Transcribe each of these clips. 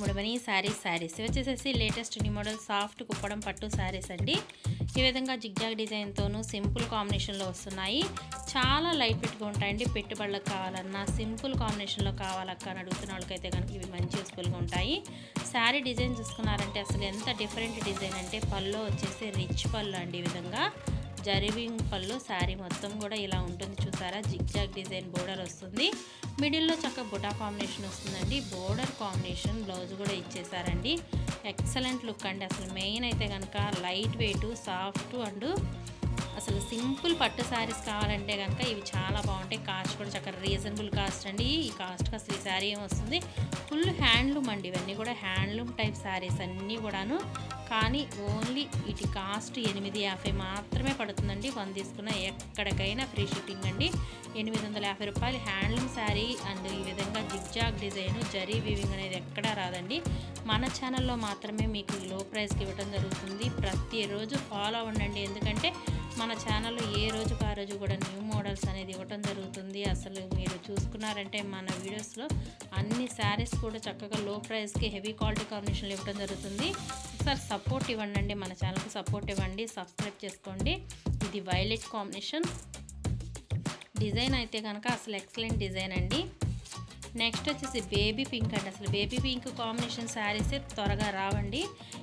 ముడమని saris saris వచ్చేసేసి latest new model soft Kuppadam పట్టు శారీస్ అండి. ఈ విధంగా జిగ్జాగ్ డిజైన్తోనూ సింపుల్ కాంబినేషన్లో వస్తున్నాయి. చాలా లైట్ వెయిట్గా ఉంటాయండి. పెట్టుబడులకు కావాలన్నా సింపుల్ కాంబినేషన్లో కావాలక్క అని అడుగుతున్న వాళ్ళకైతే కనుక ఇవి మంచి యూస్ఫుల్గా ఉంటాయి. శారీ డిజైన్ చూసుకున్నారంటే అసలు ఎంత డిఫరెంట్ డిజైన్ అంటే పళ్ళు వచ్చేసి రిచ్ పళ్ళు అండి ఈ విధంగా. జరివింగ్ పళ్ళు శారీ మొత్తం కూడా ఇలా ఉంటుంది చూసారా? జిగ్జాగ్ డిజైన్ బోర్డర్ వస్తుంది. మిడిల్లో చక్క బుటా కాంబినేషన్ వస్తుందండి. బోర్డర్ కాంబినేషన్ బ్లౌజ్ కూడా ఇచ్చేసారండి. ఎక్సలెంట్ లుక్ అండి. అసలు మెయిన్ అయితే కనుక లైట్ వెయిట్ సాఫ్ట్ అండ్ అసలు సింపుల్ పట్టు శారీస్ కావాలంటే కనుక ఇవి చాలా రీజనబుల్ కాస్ట్ అండి. ఈ కాస్ట్కి అసలు ఈ శారీ ఏమొస్తుంది ఫుల్ హ్యాండ్లూమ్ అండి ఇవన్నీ కూడా. హ్యాండ్లూమ్ టైప్ శారీస్ అన్నీ కూడాను. కానీ ఓన్లీ వీటి కాస్ట్ ఎనిమిది యాభై మాత్రమే పడుతుందండి. వన్ తీసుకున్న ఎక్కడికైనా ఫ్రీ షిప్పింగ్ అండి. ఎనిమిది వందల యాభై రూపాయలు హ్యాండ్లూమ్ శారీ అండ్ ఈ విధంగా జిగ్జాగ్ డిజైన్ జరీ వీవింగ్ అనేది ఎక్కడా రాదండి. మన ఛానల్లో మాత్రమే మీకు లో ప్రైస్కి ఇవ్వడం జరుగుతుంది. ప్రతిరోజు ఫాలో అవ్వండి ఎందుకంటే మన ఛానల్లో ఏ రోజుకు ఆ రోజు కూడా న్యూ మోడల్స్ అనేది ఇవ్వడం జరుగుతుంది. అసలు చూసుకున్నారంటే మన వీడియోస్లో అన్ని శారీస్ కూడా చక్కగా లో ప్రైస్కి హెవీ క్వాలిటీ కాంబినేషన్లు ఇవ్వడం జరుగుతుంది. ఒకసారి సపోర్ట్ ఇవ్వండి మన ఛానల్కి సపోర్ట్ ఇవ్వండి సబ్స్క్రైబ్ చేసుకోండి. ఇది వైలెట్ కాంబినేషన్ డిజైన్ అయితే కనుక అసలు ఎక్సలెంట్ డిజైన్ అండి. నెక్స్ట్ వచ్చేసి బేబీ పింక్ అండి. అసలు బేబీ పింక్ కాంబినేషన్ శారీసే త్వరగా రావండి.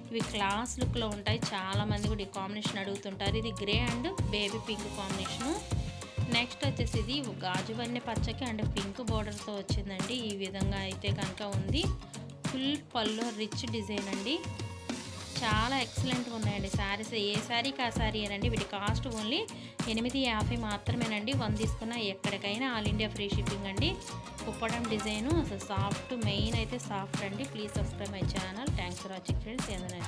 ఇవి క్లాస్ లుక్లో ఉంటాయి. చాలామంది కూడా ఈ కాంబినేషన్ అడుగుతుంటారు. ఇది grey and baby pink combination next వచ్చేసి ఇది గాజు వన్నె పచ్చకి అండ్ పింక్ బార్డర్తో వచ్చిందండి. ఈ విధంగా అయితే కనుక ఉంది. ఫుల్ పళ్ళు రిచ్ డిజైన్ అండి. చాలా ఎక్సలెంట్గా ఉన్నాయండి. శారీస్ ఏ శారీకి ఆ శారీ అనండి. వీటి కాస్ట్ ఓన్లీ ఎనిమిది యాభై మాత్రమేనండి. వన్ తీసుకున్న ఎక్కడికైనా ఆల్ ఇండియా ఫ్రీ షిప్పింగ్ అండి. కుప్పడం డిజైను అసలు సాఫ్ట్ మెయిన్ అయితే సాఫ్ట్ అండి. Please subscribe my channel. Thanks for watching friends. ఏదైనా